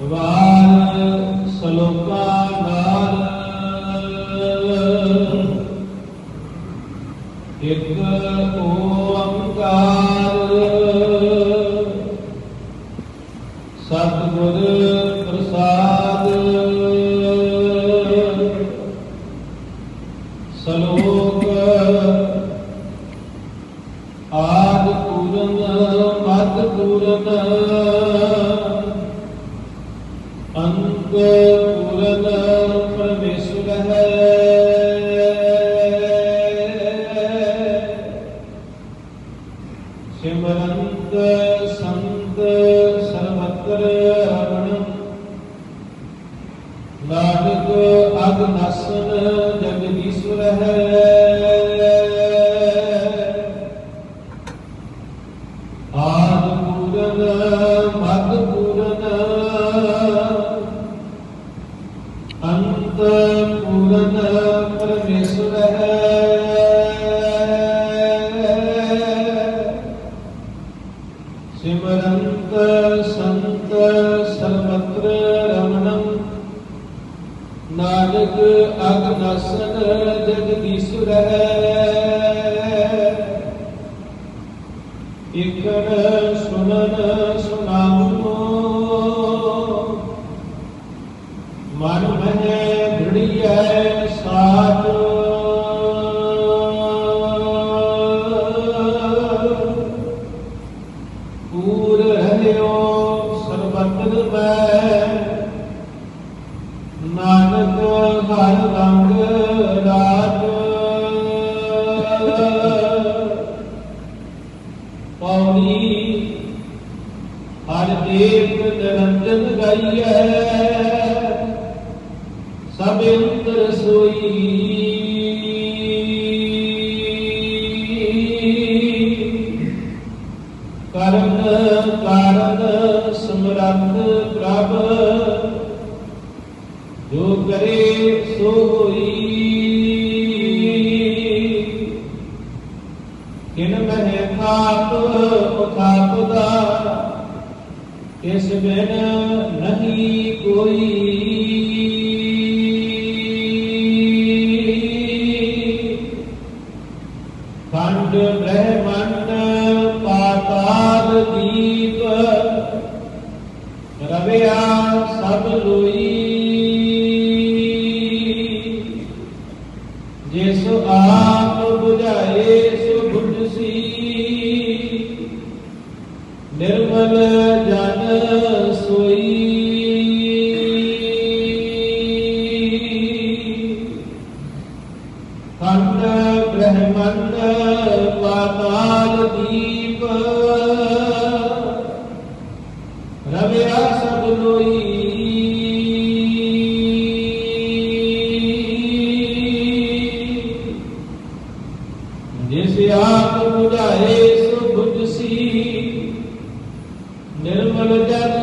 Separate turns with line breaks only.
ਵਾਰ ਸਲੋਕਾ ਸਤਿਗੁਰ ਪ੍ਰਸਾਦ ਅੰਤ ਪੂਰਨ ਪਰਮੇਸ਼ਰ ਹੈ ਸਿਮਰੰਤ ਸੰਤ ਸਰਬਤਰ ਰਮਣ ਨਾਨਕ ਅਗ ਨਸਨ ਜਗਦੀਸ਼ਵਰ ਹੈ ਪੂਰਨ ਪਰਮੇਸ਼ਰ ਹੈ ਸਿਮਰੰਤ ਸੰਤ ਸਰਬਤਰ ਰਮਣੰ ਨਾਨਕ ਅਗਨਸਨ ਜਗਦੀਸ਼ਵਰ ਹੈ ਇਕਰ ਸੁਨਨ ਸੁਨਾਮੋ ਮਨ ਮਹਿ ਦ੍ਰਿੜੀਐ ਸਾਚ ਪੂਰ ਰਹਿਓ ਸਰਬਤਰ ਮੈਂ ਨਾਨਕ ਹਰ ਰੰਗ ਰਾਤ ਪੌੜੀ ਹਰ ਦੇਵ ਨਿਰੰਜਨ ਗਾਈਐ। ਸਭ ਅੰਤਰ ਸੋਈ। ਕਰਨ, ਕਾਰਨ, ਸਮਰੱਥ ਪ੍ਰਭ, ਜੋ ਕਰੇ ਸੋ ਹੋਈ। ਕਿਨ ਮਹਿ ਥਾਪ ਉਥਾਪ ਦਾ ਇਸ ਬਿਨ ਨਹੀਂ ਕੋਈ। ਦੀਪ। ਰਵਿਆ ਸਭ ਲੋਈ। ਜਿਸ ਆਪ 부ਝਾਏ ਸੋ। ਬੁਝਸੀ ਨਿਰਮਲ ਜਨ ਸੋਈ। ਖੰਡ ਬ੍ਰਹਮੰਡ ਪਾਤਾਲ ਦੀਪ। ਨਵਿਆ ਸਭ ਲੋਈ। ਜਿਸ ਆਪ ਬੁਝਾਏ ਸੋ ਬੁਝਸੀ ਨਿਰਮਲ ਜਨ